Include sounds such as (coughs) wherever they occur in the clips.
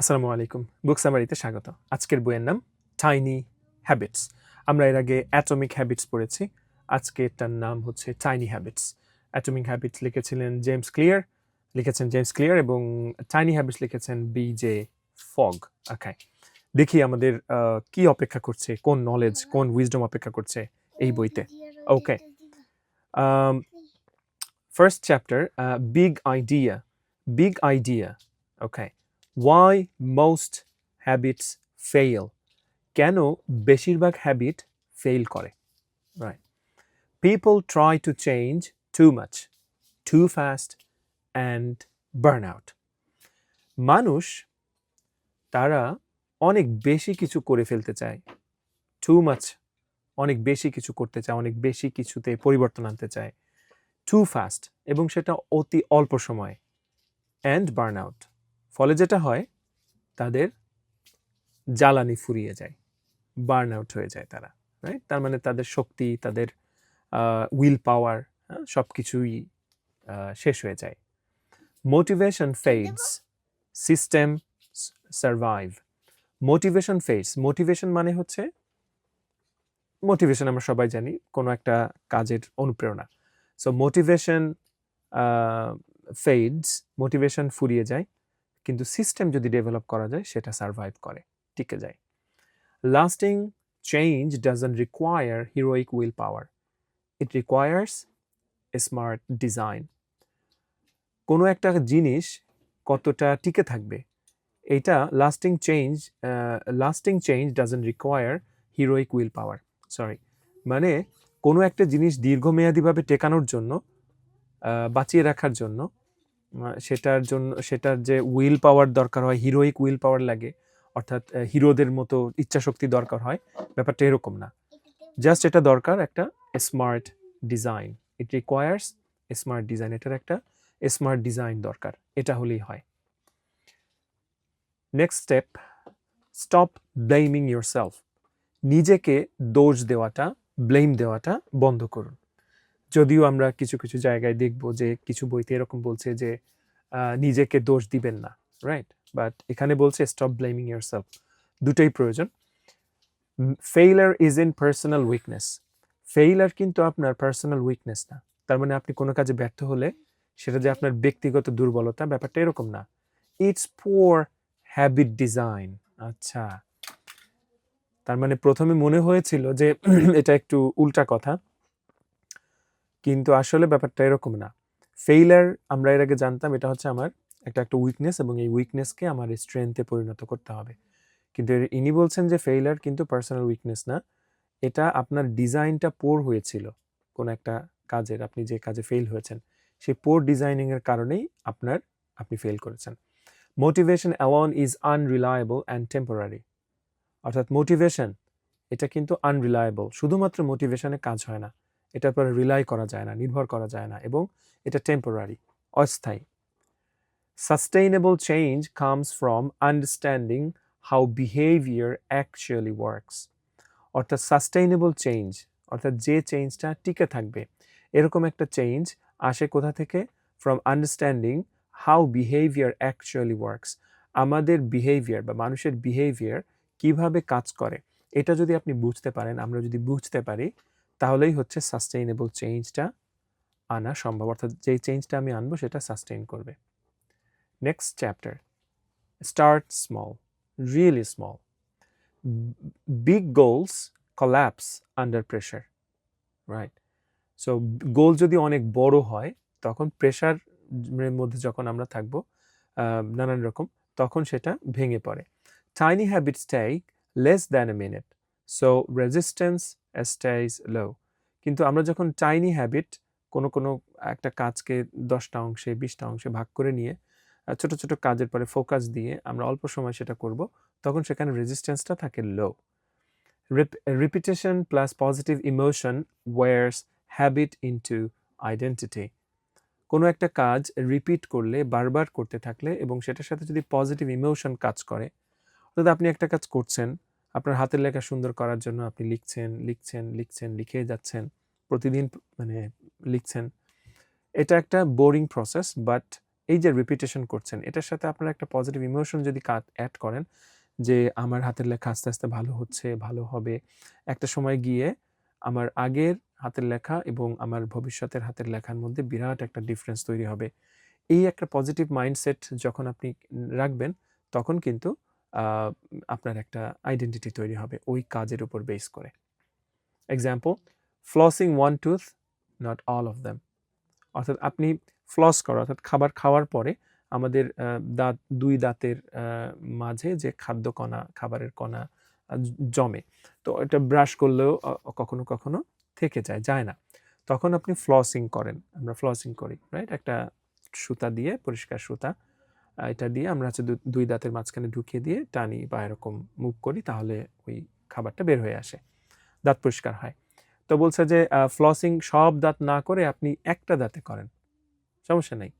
আসসালামু আলাইকুম। বুক সামারিতে স্বাগত। আজকের বইয়ের নাম টাইনি হ্যাবিটস আমরা এর আগে অ্যাটমিক হ্যাবিটস পড়েছি। আজকে এটার নাম হচ্ছে টাইনি হ্যাবিটস অ্যাটমিক হ্যাবিটস লিখেছিলেন জেমস ক্লিয়ার লিখেছেন জেমস ক্লিয়ার এবং টাইনি হ্যাবিটস লিখেছেন বি জে ফগ আখায় দেখি আমাদের কি অপেক্ষা করছে, কোন নলেজ কোন উইজডম অপেক্ষা করছে এই বইতে। Okay first chapter big idea big idea big why most habits fail? কেন বেশিরভাগ হ্যাবিট ফেল করে? Right. People try to change too much, too fast, and burn out. মানুষ, তারা অনেক বেশি কিছু করে ফেলতে চায়। টু মাচ অনেক বেশি কিছু করতে চায়, অনেক বেশি কিছুতে পরিবর্তন আনতে চায়। টু ফাস্ট এবং সেটা অতি অল্প সময়। অ্যান্ড বার্ন আউট ফলে যেটা হয়, তাদের জ্বালানি ফুরিয়ে যায় বার্ন আউট হয়ে যায় তারা রাইট তার মানে তাদের শক্তি, তাদের উইল পাওয়ার সব কিছুই শেষ হয়ে যায়। Motivation fades system survive motivation fades motivation মানে হচ্ছে মোটিভেশন আমরা সবাই জানি, কোনো একটা কাজের অনুপ্রেরণা। সো মোটিভেশন ফেডস মোটিভেশন ফুরিয়ে যায়। কিন্তু সিস্টেম যদি ডেভেলপ করা যায়, সেটা সার্ভাইভ করে, টিকে যায়। Lasting change doesn't require heroic will power it requires a smart design কোনো একটা জিনিস কতটা টিকে থাকবে, এটা lasting change lasting change doesn't require heroic will power sorry মানে কোনো একটা জিনিস দীর্ঘমেয়াদীভাবে টেকানোর জন্য বাঁচিয়ে রাখার জন্য সেটার জন্য, সেটার যে উইল পাওয়ার দরকার হয় হিরোইক উইল পাওয়ার লাগে, অর্থাৎ হিরোদের মতো ইচ্ছাশক্তি দরকার হয়, ব্যাপারটা এরকম না। জাস্ট এটা দরকার একটা smart design it requires smart design এটার একটা স্মার্ট ডিজাইন দরকার, এটা হলেই হয়। Next step stop blaming yourself নিজেকে দোষ দেওয়াটা ব্লেম দেওয়াটা বন্ধ করুন। যদিও আমরা কিছু কিছু জায়গায় দেখব যে কিছু বইতে এরকম বলছে যে নিজেকে দোষ দিবেন না রাইট বাট এখানে বলছে স্টপ ব্লেমিং ইয়ার সেলফ দুটোই প্রয়োজন। Failure isn't personal weakness failure কিন্তু আপনার পার্সোনাল উইকনেস না। তার মানে আপনি কোনো কাজে ব্যর্থ হলে সেটা যে আপনার ব্যক্তিগত দুর্বলতা, ব্যাপারটা এরকম না। ইটস পোর হ্যাবিট ডিজাইন আচ্ছা। তার মানে প্রথমে মনে হয়েছিল যে, (clears throat) এটা একটু উল্টা কথা। কিন্তু আসলে ব্যাপারটা এরকম না। ফেইলার আমরা এর আগে জানতাম, এটা হচ্ছে আমার একটা একটা উইকনেস এবং এই উইকনেসকে আমার স্ট্রেংথে পরিণত করতে হবে। কিন্তু ইনি বলছেন যে ফেইলার কিন্তু পার্সোনাল উইকনেস না। এটা আপনার ডিজাইনটা পোর হয়েছিল কোন একটা কাজের, আপনি যে কাজে ফেল হয়েছেন। সেই পোর ডিজাইনিং এর কারণেই আপনার, আপনি ফেল করেছেন। Motivation alone is unreliable and temporary অর্থাৎ মোটিভেশন এটা কিন্তু আনরিলায়েবল শুধুমাত্র মোটিভেশনে কাজ হয় না। এটার পরে রিলাই করা যায় না, নির্ভর করা যায় না এবং এটা টেম্পোরারি অস্থায়ী। Sustainable change comes from understanding how behaviour actually works অর্থাৎ সাস্টেইনেবল চেঞ্জ অর্থাৎ যে চেঞ্জটা টিকে থাকবে। এরকম একটা চেঞ্জ আসে কোথা থেকে? From understanding how behaviour actually works আমাদের বিহেভিয়ার বা মানুষের বিহেভিয়ার কীভাবে কাজ করে? এটা যদি আপনি বুঝতে পারেন, আমরা যদি বুঝতে পারি তাহলেই হচ্ছে সাস্টেইনেবল চেঞ্জটা আনা সম্ভব। অর্থাৎ যেই চেঞ্জটা আমি আনব, সেটা সাস্টেইন করবে। Next chapter start small really small big goals collapse under pressure right so goal যদি অনেক বড় হয়, তখন প্রেশার মধ্যে যখন আমরা থাকব নানান রকম, তখন সেটা ভেঙে পড়ে। Tiny habits take less than a minute so resistance stays low কিন্তু আমরা যখন টাইনি হ্যাবিট কোনো কোনো একটা কাজকে দশটা অংশে, বিশটা অংশে ভাগ করে নিয়ে ছোট ছোট কাজের পরে ফোকাস দিয়ে আমরা অল্প সময় সেটা করব, তখন সেখানে রেজিস্ট্যান্সটা থাকে low repetition plus positive emotion wires habit into identity কোনো একটা কাজ রিপিট করলে, বারবার করতে থাকলে এবং সেটার সাথে যদি পজিটিভ ইমোশন কাজ করে, অর্থাৎ আপনি একটা কাজ করছেন আপনার হাতের লেখা সুন্দর করার জন্য আপনি লিখছেন লিখছেন লিখছেন লিখে যাচ্ছেন, প্রতিদিন মানে লিখছেন। এটা একটা বোরিং প্রসেস বাট এই যে রিপিটেশন করছেন, এটার সাথে আপনার একটা পজিটিভ ইমোশন যদি অ্যাড করেন, যে আমার হাতের লেখা আস্তে আস্তে ভালো হচ্ছে, ভালো হবে। একটা সময় গিয়ে আমার আগের হাতের লেখা এবং আমার ভবিষ্যতের হাতের লেখার মধ্যে বিরাট একটা ডিফারেন্স তৈরি হবে। এই একটা পজিটিভ মাইন্ডসেট যখন আপনি রাখবেন, তখন কিন্তু আপনার একটা আইডেন্টিটি তৈরি হবে ওই কাজের উপর বেস করে। Example flossing one tooth not all of them অর্থাৎ আপনি ফ্লস করা, অর্থাৎ খাবার খাওয়ার পরে আমাদের দাঁত, দুই দাঁতের মাঝে যে খাদ্য কণা, খাবারের কণা জমে, তো এটা ব্রাশ করলেও কখনো কখনো থেকে যায় যায় না। তখন আপনি ফ্লসিং করেন, আমরা ফ্লসিং করি রাইট একটা সুতা দিয়ে পরিষ্কার সুতা এটা দিয়ে আমরা হচ্ছে দুই দাঁতের মাঝখানে ঢুকিয়ে দিয়ে টানি বা এরকম মুভ করি, তাহলে ওই খাবারটা বের হয়ে আসে, দাঁত পরিষ্কার হয়। তো বলছে যে ফ্লসিং সব দাঁত না করে আপনি একটা দাঁতে করেন, সমস্যা নেই।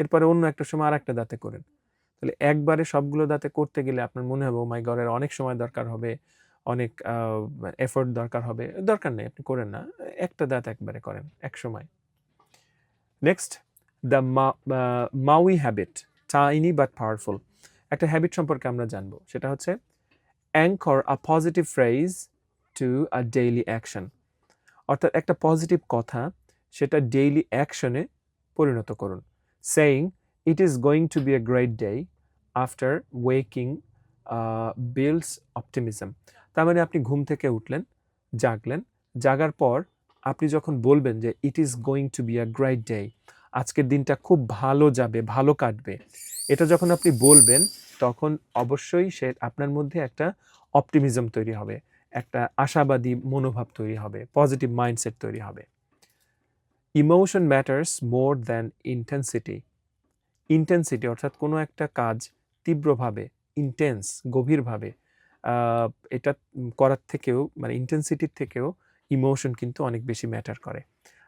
এরপরে অন্য একটা সময় আর একটা দাঁতে করেন। তাহলে একবারে সবগুলো দাঁতে করতে গেলে আপনার মনে হবে মাই গডের অনেক সময় দরকার হবে, অনেক এফোর্ট দরকার হবে। দরকার নেই, আপনি করেন না, একটা দাঁত একবারে করেন, এক সময়। Next the Maui habit tiny but powerful একটা হ্যাবিট সম্পর্কে আমরা জানব। সেটা হচ্ছে anchor a positive phrase to a daily action অর্থাৎ একটা পজিটিভ কথা, সেটা ডেইলি অ্যাকশনে পরিণত করুন। Saying it is going to be a great day after waking builds optimism তার মানে আপনি ঘুম থেকে উঠলেন, জাগলেন। জাগার পর আপনি যখন বলবেন যে it is going to be a great day আজকের দিনটা খুব ভালো যাবে, ভালো কাটবে। এটা যখন আপনি বলবেন, তখন অবশ্যই সে আপনার মধ্যে একটা অপটিমিজম তৈরি হবে, একটা আশাবাদী মনোভাব তৈরি হবে পজিটিভ মাইন্ডসেট তৈরি হবে। Emotion matters more than intensity intensity অর্থাৎ কোনো একটা কাজ তীব্রভাবে ইন্টেন্স গভীরভাবে এটা করার থেকেও মানে ইন্টেন্সিটির থেকেও ইমোশন কিন্তু অনেক বেশি ম্যাটার করে।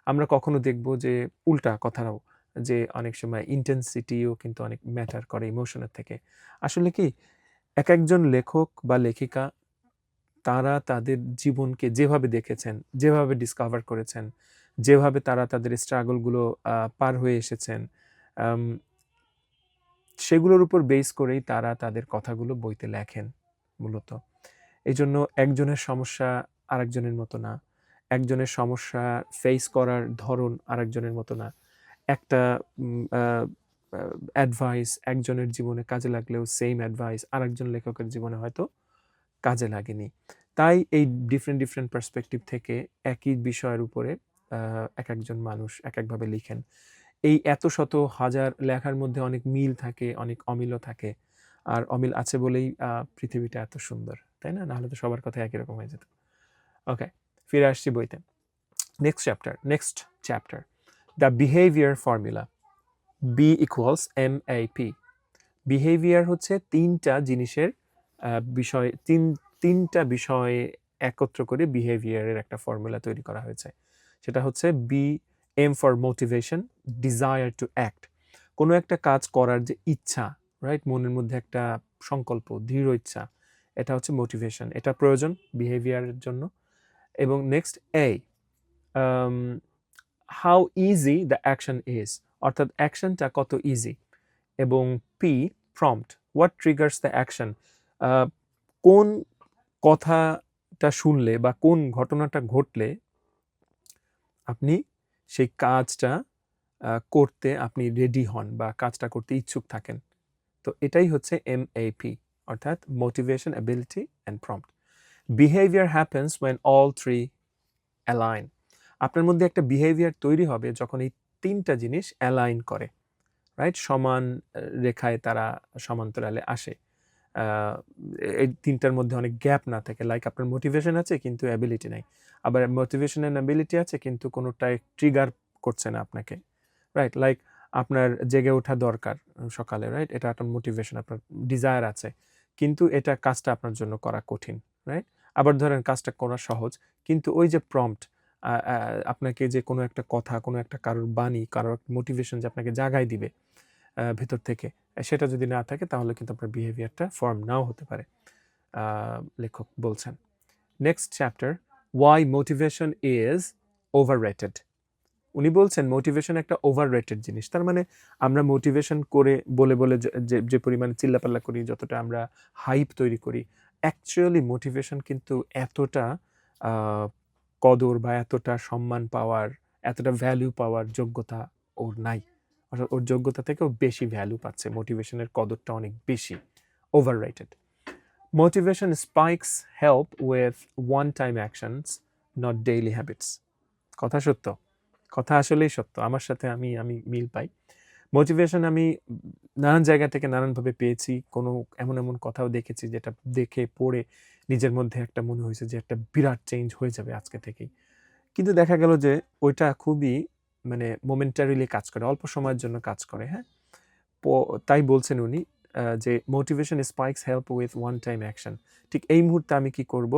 আমরা কখনো দেখব যে উল্টা কথাও, যে অনেক সময় ইন্টেন্সিটিও কিন্তু অনেক ম্যাটার করে ইমোশনের থেকে। আসলে কি, এক একজন লেখক বা লেখিকা, তারা তাদের জীবনকে যেভাবে দেখেছেন, যেভাবে ডিসকভার করেছেন, যেভাবে তারা তাদের স্ট্রাগলগুলো পার হয়ে এসেছেন সেগুলোর উপর বেস করেই তারা তাদের কথাগুলো বইতে লেখেন মূলত। এই জন্য একজনের সমস্যা আরেকজনের মতো না। একজনের সমস্যা ফেস করার ধরন আরেকজনের মতো না। একটা অ্যাডভাইস একজনের জীবনে কাজে লাগলেও সেম অ্যাডভাইস আরেকজন লেখকের জীবনে হয়তো কাজে লাগেনি। তাই এই ডিফারেন্ট ডিফারেন্ট পার্সপেক্টিভ থেকে একই বিষয়ের উপরে এক একজন মানুষ এক একভাবে লিখেন। এই এত শত হাজার লেখার মধ্যে অনেক মিল থাকে, অনেক অমিলও থাকে। আর অমিল আছে বলেই পৃথিবীটা এত সুন্দর, তাই না? নাহলে তো সবার কথা একই রকম হয়ে যেত। ওকে ফিরে আসছি বইতে। Next chapter next chapter the behaviour formula B equals M A P behaviour হচ্ছে তিনটা জিনিসের বিষয়, তিন, তিনটা বিষয় একত্র করে বিহেভিয়ারের একটা ফর্মুলা তৈরি করা হয়েছে। সেটা হচ্ছে B M for motivation desire to act কোনো একটা কাজ করার যে ইচ্ছা রাইট মনের মধ্যে একটা সংকল্প, দৃঢ় ইচ্ছা, এটা হচ্ছে মোটিভেশন এটা প্রয়োজন বিহেভিয়ারের জন্য। এবং next A how easy the action is অর্থাৎ অ্যাকশনটা কত ইজি এবং P prompt what triggers the action কোন কথাটা শুনলে বা কোন ঘটনাটা ঘটলে আপনি সেই কাজটা করতে আপনি রেডি হন বা কাজটা করতে ইচ্ছুক থাকেন। তো এটাই হচ্ছে এম এ পি অর্থাৎ motivation ability and prompt behaviour happens when all three align আপনার মধ্যে একটা বিহেভিয়ার তৈরি হবে যখন এই তিনটা জিনিস অ্যালাইন করে রাইট সমান রেখায় তারা সমান্তরালে আসে। এই তিনটার মধ্যে অনেক গ্যাপ না থাকে। লাইক আপনার মোটিভেশন আছে কিন্তু অ্যাবিলিটি নাই। আবার মোটিভেশন অ্যান্ড অ্যাবিলিটি আছে কিন্তু কোনোটাই ট্রিগার করছে না আপনাকে রাইট লাইক আপনার জেগে ওঠা দরকার সকালে রাইট এটা একটা মোটিভেশন আপনার ডিজায়ার আছে। কিন্তু এটা কাজটা আপনার জন্য করা কঠিন রাইট আবার ধরেন কাজটা করা সহজ। কিন্তু ওই যে প্রম্পট আপনাকে যে কোনো একটা কথা, কোনো একটা কারোর বাণী, কারোর মোটিভেশন যে আপনাকে জাগাই দিবে ভেতর থেকে, সেটা যদি না থাকে তাহলে কিন্তু আপনার বিহেভিয়ারটা ফর্ম নাও হতে পারে লেখক বলছেন। Next chapter why motivation is overrated উনি বলছেন মোটিভেশন একটা ওভার রেটেড জিনিস। তার মানে আমরা মোটিভেশন করে বলে বলে যে যে পরিমাণে চিল্লাপাল্লা করি, যতটা আমরা হাইপ তৈরি করি অ্যাকচুয়ালি মোটিভেশন কিন্তু এতটা কদর বা এতটা সম্মান পাওয়ার, এতটা ভ্যালু পাওয়ার যোগ্যতা ওর নাই। অর্থাৎ ওর যোগ্যতা থেকেও বেশি ভ্যালু পাচ্ছে। মোটিভেশনের কদরটা অনেক বেশি। Overrated motivation spikes help with one time actions not daily habits কথা সত্য। কথা আসলেই সত্য। আমার সাথে আমি আমি মিল পাই। মোটিভেশন আমি নানান জায়গা থেকে নানানভাবে পেয়েছি। কোনো এমন এমন কথাও দেখেছি যেটা দেখে পড়ে নিজের মধ্যে একটা মনে হয়েছে যে একটা বিরাট চেঞ্জ হয়ে যাবে আজকে থেকেই। কিন্তু দেখা গেল যে ওইটা খুবই মানে মোমেন্টারিলি কাজ করে, অল্প সময়ের জন্য কাজ করে হ্যাঁ? তাই বলছেন উনি যে motivation spikes help with one time action ঠিক এই মুহূর্তে আমি কি করব?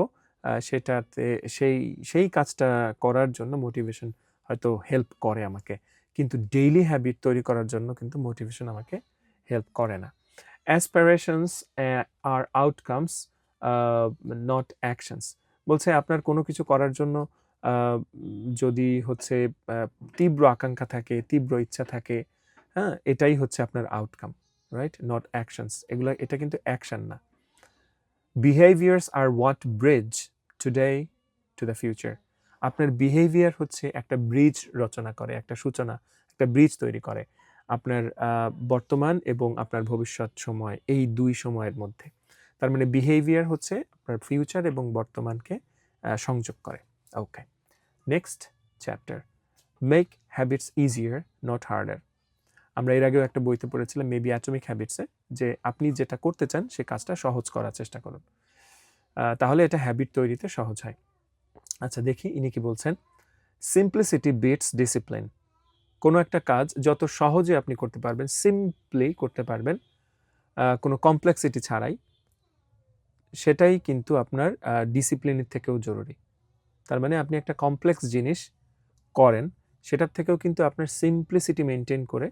সেটাতে সেই সেই কাজটা করার জন্য মোটিভেশন হয়তো হেল্প করে আমাকে। কিন্তু ডেইলি হ্যাবিট তৈরি করার জন্য কিন্তু মোটিভেশন আমাকে হেল্প করে না। Aspirations are outcomes not actions বলছে আপনার কোনো কিছু করার জন্য যদি হচ্ছে তীব্র আকাঙ্ক্ষা থাকে, তীব্র ইচ্ছা থাকে হ্যাঁ এটাই হচ্ছে আপনার আউটকাম রাইট নট অ্যাকশনস এগুলো, এটা কিন্তু অ্যাকশন না। Behaviours are what bridge today to the future আপনার বিহেভিয়ার হচ্ছে একটা ব্রিজ রচনা করে, একটা সূচনা, একটা ব্রিজ তৈরি করে আপনার বর্তমান এবং আপনার ভবিষ্যৎ সময়, এই দুই সময়ের মধ্যে। তার মানে বিহেভিয়ার হচ্ছে আপনার ফিউচার এবং বর্তমানকে সংযোগ করে। Okay next chapter make habits easier not harder আমরা এর আগেও একটা বইতে পড়েছিলাম মেবি অ্যাটমিক হ্যাবিটসে যে আপনি যেটা করতে চান, সে কাজটা সহজ করার চেষ্টা করুন। তাহলে এটা হ্যাবিট তৈরিতে সহজ হয়। আচ্ছা দেখি ইনি কি বলছেন। সিম্পলিসিটি বিটস ডিসিপ্লিন কোনো একটা কাজ যত সহজে আপনি করতে পারবেন সিম্পলি করতে পারবেন কোনো কমপ্লেক্সিটি ছাড়াই, সেটাই কিন্তু আপনার ডিসিপ্লিনের থেকেও জরুরি। তার মানে আপনি একটা কমপ্লেক্স জিনিস করেন, সেটার থেকেও কিন্তু আপনার সিম্পলিসিটি মেনটেন করে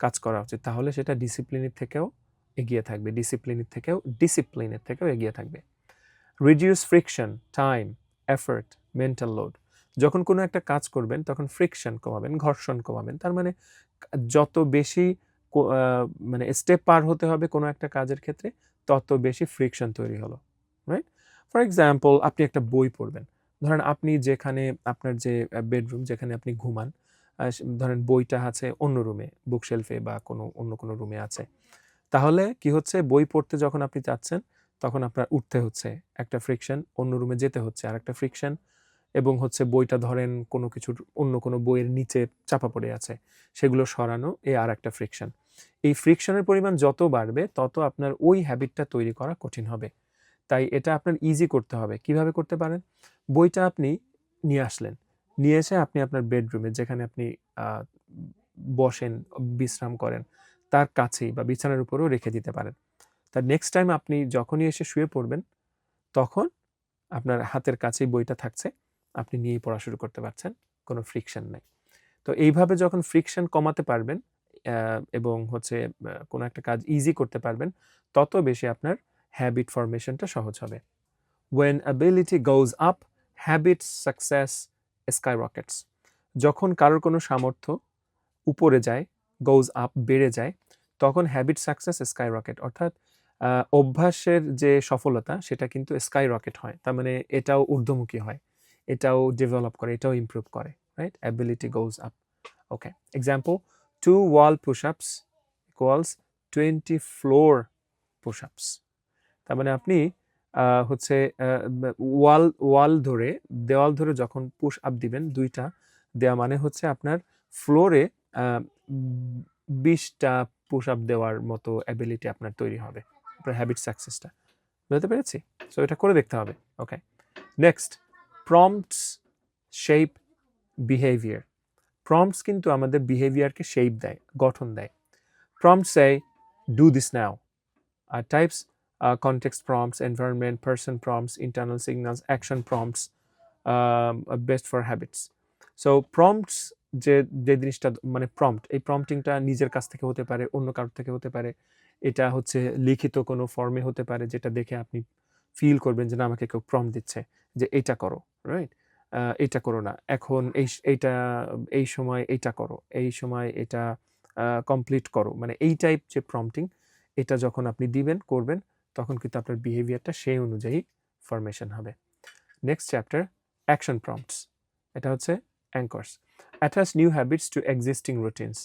কাজ করা উচিত। তাহলে সেটা ডিসিপ্লিনের থেকেও এগিয়ে থাকবে ডিসিপ্লিনের থেকেও ডিসিপ্লিনের থেকেও এগিয়ে থাকবে। Reduce friction time effort mental load যখন কোনো একটা কাজ করবেন, তখন ফ্রিকশন কমাবেন, ঘর্ষণ কমাবেন। তার মানে যত বেশি মানে স্টেপ পার হতে হবে কোনো একটা কাজের ক্ষেত্রে, তত বেশি ফ্রিকশন তৈরি হলো রাইট ফর এক্সাম্পল আপনি একটা বই পড়বেন। ধরেন আপনি যেখানে আপনার যে বেডরুম যেখানে আপনি ঘুমান ধরেন বইটা আছে অন্য রুমে বুকশেলফে বা কোনো, অন্য কোনো রুমে আছে। তাহলে কি হচ্ছে? বই পড়তে যখন আপনি যাচ্ছেন তখন আপনার উঠতে হচ্ছে, একটা ফ্রিকশন অন্য রুমে যেতে হচ্ছে আর একটা ফ্রিকশন এবং হচ্ছে বইটা ধরেন কোনো কিছুর, অন্য কোনো বইয়ের নিচে চাপা পড়ে আছে, সেগুলো সরানো, এ আর একটা ফ্রিকশন এই ফ্রিকশনের পরিমাণ যত বাড়বে, তত আপনার ওই হ্যাবিটটা তৈরি করা কঠিন হবে। তাই এটা আপনার ইজি করতে হবে। কীভাবে করতে পারেন? বইটা আপনি নিয়ে আসলেন। নিয়ে এসে আপনি আপনার বেডরুমে যেখানে আপনি বসেন, বিশ্রাম করেন, তার কাছেই বা বিছানার উপরেও রেখে দিতে পারেন। তার নেক্সট টাইম আপনি যখনই এসে শুয়ে পড়বেন, তখন আপনার হাতের কাছেই বইটা থাকছে, আপনি নিয়েই পড়া শুরু করতে পারছেন, কোনো ফ্রিকশন নেই। তো এইভাবে যখন ফ্রিকশন কমাতে পারবেন এবং হচ্ছে কোনো একটা কাজ ইজি করতে পারবেন, তত বেশি আপনার হ্যাবিট ফরমেশনটা সহজ হবে। When ability goes up habit success skyrockets যখন কারোর কোনো সামর্থ্য উপরে যায় গোজ আপ বেড়ে যায়, তখন হ্যাবিট সাকসেস স্কাই রকেট অর্থাৎ অভ্যাসের যে সফলতা, সেটা কিন্তু স্কাই রকেট হয়। তার মানে এটাও ঊর্ধ্বমুখী হয়। এটাও ডেভেলপ করে, এটাও ইমপ্রুভ করে right ability goes up okay example two wall push ups equals twenty floor push ups তার মানে আপনি হচ্ছে ওয়াল ওয়াল ধরে, দেওয়াল ধরে যখন পুশ আপ দিবেন, দুইটা, দেওয়া মানে হচ্ছে আপনার ফ্লোরে বিশটা পুশ আপ দেওয়ার মতো অ্যাবিলিটি আপনার তৈরি হবে। আপনার হ্যাবিট সাকসেসটা বুঝতে পেরেছি? সো এটা করে দেখতে হবে। Okay next prompts shape behaviour prompts কিন্তু আমাদের বিহেভিয়ারকে শেপ দেয়, গঠন দেয়। Prompts say do this now R types context prompts, environment person prompts internal signals action prompts best for best so prompts যে যে জিনিসটা মানে প্রম্পট এই প্রম্পটিংটা নিজের কাছ থেকে হতে পারে, অন্য কারোর থেকে হতে পারে। এটা হচ্ছে লিখিত কোনো ফর্মে হতে পারে যেটা দেখে আপনি ফিল করবেন যে না, আমাকে কেউ প্রম্পট দিচ্ছে যে এটা করো রাইট এটা করো না। এখন এই এইটা, এই সময় এইটা করো, এই সময় এটা কমপ্লিট করো। মানে এই টাইপ যে প্রম্পটিং এটা যখন আপনি দিবেন, করবেন, তখন কিন্তু আপনার বিহেভিয়ারটা সেই অনুযায়ী ফরমেশন হবে। নেক্সট চ্যাপ্টার অ্যাকশন প্রম্পটস এটা হচ্ছে anchors attach new habits to existing routines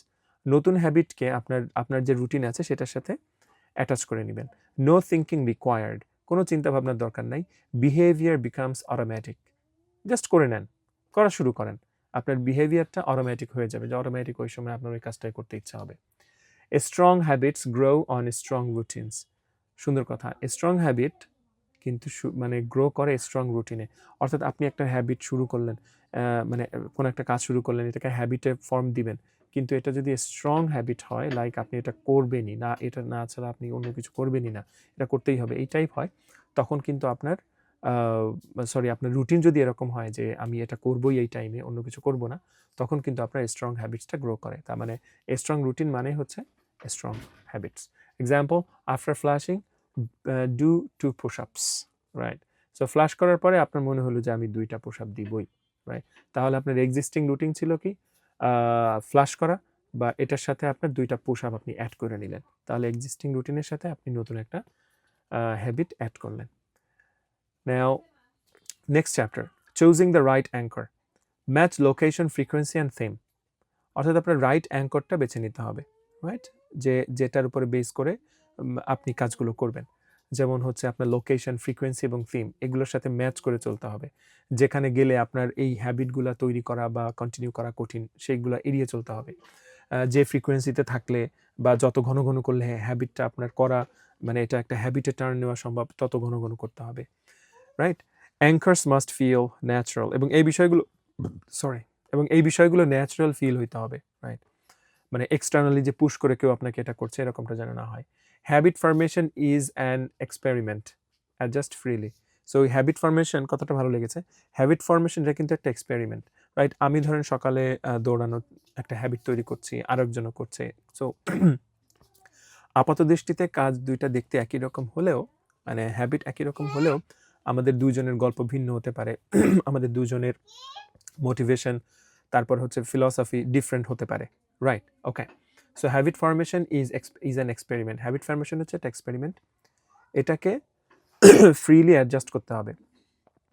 নতুন হ্যাবিটকে আপনার আপনার যে রুটিন আছে সেটার সাথে অ্যাটাচ করে নেবেন। নো থিঙ্কিং রিকোয়ার্ড কোনো চিন্তা ভাবনার দরকার নাই। বিহেভিয়ার বিকামস অটোমেটিক জাস্ট করে নেন। করা শুরু করেন। আপনার বিহেভিয়ারটা অটোমেটিক হয়ে যাবে। যে অটোমেটিক ওই সময় আপনার ওই কাজটাই করতে ইচ্ছা হবে। A strong habits grow on strong routines সুন্দর কথা। স্ট্রং হ্যাবিট কিন্তু মানে গ্রো করে স্ট্রং রুটিনে অর্থাৎ আপনি একটা হ্যাবিট শুরু করলেন মানে কোনো একটা কাজ শুরু করলেন, এটাকে হ্যাবিটে ফর্ম দিবেন। কিন্তু এটা যদি স্ট্রং হ্যাবিট হয় লাইক আপনি এটা করবেনই না, এটা না ছাড়া আপনি অন্য কিছু করবেনই না, এটা করতেই হবে এই টাইপ হয় তখন কিন্তু আপনার সরি আপনার রুটিন যদি এরকম হয় যে আমি এটা করবই এই টাইমে অন্য কিছু করব না, তখন কিন্তু আপনার স্ট্রং হ্যাবিটসটা গ্রো করে। তার মানে স্ট্রং রুটিন মানে হচ্ছে strong habits example after flushing do two push ups right so flush করার পরে আপনার মনে হলো যে আমি দুইটা পুশ আপ দিবই রাইট তাহলে আপনার এক্সিস্টিং রুটিন ছিল কি? ফ্লাশ করা বা এটার সাথে আপনার দুইটা পুশ আপ আপনি অ্যাড করে নিলেন। তাহলে এক্সিস্টিং রুটিনের সাথে আপনি নতুন একটা হ্যাবিট অ্যাড করলেন। Now next chapter choosing the right anchor match location frequency and theme অর্থাৎ আপনার রাইট অ্যাঙ্করটা বেছে নিতে হবে রাইট যে, যেটার উপরে বেস করে আপনি কাজগুলো করবেন। যেমন হচ্ছে আপনার লোকেশন ফ্রিকোয়েন্সি এবং থিম এগুলোর সাথে ম্যাচ করে চলতে হবে। যেখানে গেলে আপনার এই হ্যাবিটগুলো তৈরি করা বা কন্টিনিউ করা কঠিন, সেইগুলো এড়িয়ে চলতে হবে। যে ফ্রিকোয়েন্সিতে থাকলে বা যত ঘন ঘন করলে হ্যাবিটটা আপনার করা মানে এটা একটা হ্যাবিটে টার্ন নেওয়া সম্ভব, তত ঘন ঘন করতে হবে। Right anchors must feel natural এবং এই বিষয়গুলো সরি এবং এই বিষয়গুলো ন্যাচারাল ফিল হইতে হবে রাইট মানে এক্সটার্নালি যে পুশ করে কেউ আপনাকে এটা করছে, এরকমটা যেন না হয়। Habit formation is an experiment adjust freely so ওই হ্যাবিট ফরমেশন কতটা ভালো লেগেছে। হ্যাবিট ফরমেশন এটা কিন্তু একটা এক্সপেরিমেন্ট রাইট আমি ধরেন সকালে দৌড়ানোর একটা হ্যাবিট তৈরি করছি, আরেকজনও করছে। সো (clears throat) আপাত দৃষ্টিতে কাজ দুইটা দেখতে একই রকম হলেও মানে হ্যাবিট একই রকম হলেও, আমাদের দুজনের গল্প ভিন্ন হতে পারে। (clears throat) আমাদের দুজনের মোটিভেশন তারপর হচ্ছে ফিলসফি ডিফারেন্ট হতে পারে right okay so habit formation is is an experiment habit formation হচ্ছে একটা এক্সপেরিমেন্ট এটাকে (coughs) ফ্রিলি অ্যাডজাস্ট করতে হবে।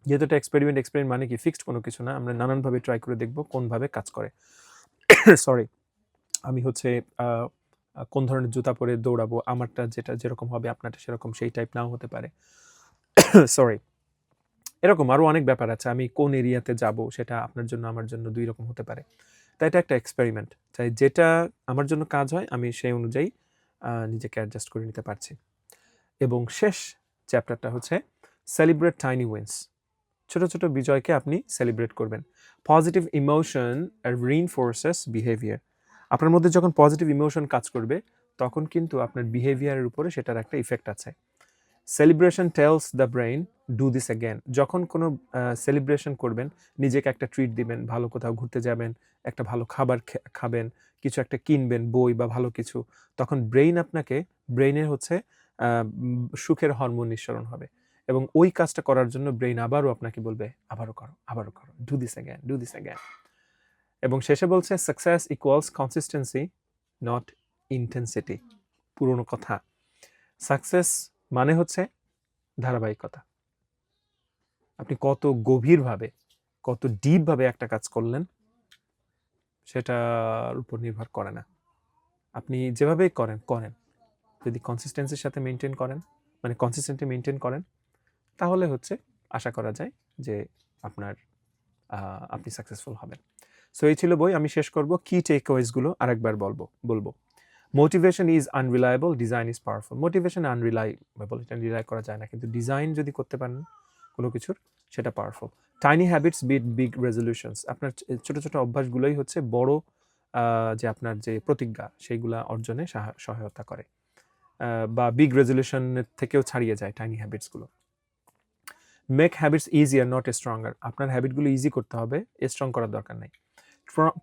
যেহেতু এটা এক্সপেরিমেন্ট এক্সপেরিমেন্ট মানে কি? ফিক্সড কোনো কিছু না। আমরা নানানভাবে ট্রাই করে দেখব কোনভাবে কাজ করে। (coughs) সরি আমি হচ্ছে কোন ধরনের জুতা পরে দৌড়াবো, আমারটা যেটা যেরকম হবে, আপনারটা সেরকম, সেই টাইপ নাও হতে পারে। (coughs) সরি এরকম আরও অনেক ব্যাপার আছে। আমি কোন এরিয়াতে যাব, সেটা আপনার জন্য, আমার জন্য দুই রকম হতে পারে। তাই এটা একটা এক্সপেরিমেন্ট তাই যেটা আমার জন্য কাজ হয়, আমি সেই অনুযায়ী নিজেকে অ্যাডজাস্ট করে নিতে পারছি। এবং শেষ চ্যাপ্টারটা হচ্ছে সেলিব্রেট টাইনি উইন্স ছোট ছোট বিজয়কে আপনি সেলিব্রেট করবেন। পজিটিভ ইমোশন রিনফোর্সেস বিহেভিয়ার আপনার মধ্যে যখন পজিটিভ ইমোশন কাজ করবে, তখন কিন্তু আপনার বিহেভিয়ারের উপরে সেটার একটা ইফেক্ট আছে। Celebration tells the brain do this again যখন কোনো সেলিব্রেশন করবেন, নিজেকে একটা ট্রিট দিবেন, ভালো কোথাও ঘুরতে যাবেন একটা ভালো খাবার খাবেন, কিছু একটা কিনবেন, বই বা ভালো কিছু, তখন ব্রেইন আপনাকে, ব্রেইনের হচ্ছে সুখের হরমোন নিঃসরণ হবে। এবং ওই কাজটা করার জন্য ব্রেইন আবারও আপনাকে বলবে, আবারও করো আবারও করো do this again do this again এবং শেষে বলছে success equals consistency not intensity পুরনো কথা। সাকসেস মানে হচ্ছে ধারাবাহিকতা। আপনি কত গভীরভাবে, কত ডিপভাবে একটা কাজ করলেন সেটার উপর নির্ভর করে না। আপনি যেভাবেই করেন করেন। যদি কনসিস্টেন্সির সাথে মেনটেন করেন মানে কনসিস্টেন্টলি মেনটেন করেন, তাহলে হচ্ছে আশা করা যায় যে আপনার আপনি সাকসেসফুল হবেন। সো এই ছিল বই। আমি শেষ করব। কি টেক ওয়েজগুলো আরেকবার বলব বলব। Motivation is unreliable design is powerful motivation unreliable এটা রিলাই করা যায় না। কিন্তু ডিজাইন যদি করতে পারেন কোনো কিছুর, সেটা powerful tiny habits beat big resolutions আপনার ছোট ছোট অভ্যাসগুলোই হচ্ছে বড় যে আপনার যে প্রতিজ্ঞা, সেইগুলা অর্জনে সাহা- সহায়তা করে। বা বিগ রেজলিউশনের থেকেও ছাড়িয়ে যায় tiny হ্যাবিটসগুলো make habits easier not stronger আপনার হ্যাবিটগুলো ইজি করতে হবে স্ট্রং করার দরকার নাই।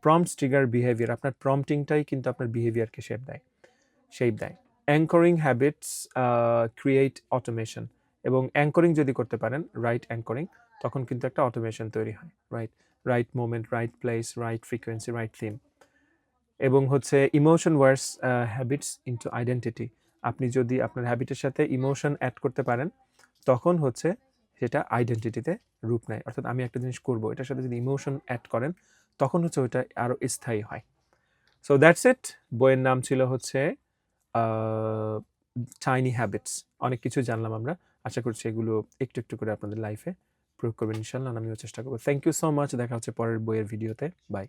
প্রম্পট ট্রিগার বিহেভিয়ার আপনার প্রম্পটিংটাই কিন্তু আপনার বিহেভিয়ারকে শেপ দেয় শেপ দেয়। অ্যাঙ্করিং হ্যাবিটস ক্রিয়েট অটোমেশন এবং অ্যাঙ্করিং যদি করতে পারেন রাইট অ্যাঙ্করিং তখন কিন্তু একটা অটোমেশন তৈরি হয় right right moment right place right frequency right theme এবং হচ্ছে emotion wires habits into identity আপনি যদি আপনার হ্যাবিটের সাথে ইমোশন অ্যাড করতে পারেন, তখন হচ্ছে সেটা আইডেন্টিটিতে রূপ নেয়। অর্থাৎ আমি একটা জিনিস করব, এটার সাথে যদি ইমোশন অ্যাড করেন, তখন হচ্ছে ওইটা আরও স্থায়ী হয়। সো দ্যাটস ইট বইয়ের নাম ছিল হচ্ছে টাইনি হ্যাবিটস অনেক কিছু জানলাম আমরা। আশা করছি এগুলো একটু একটু করে আপনাদের লাইফে প্রয়োগ করবেন ইনশাল্লাহ, আমিও চেষ্টা করব। থ্যাংক ইউ সো মাচ দেখা হচ্ছে পরের বইয়ের ভিডিওতে। বাই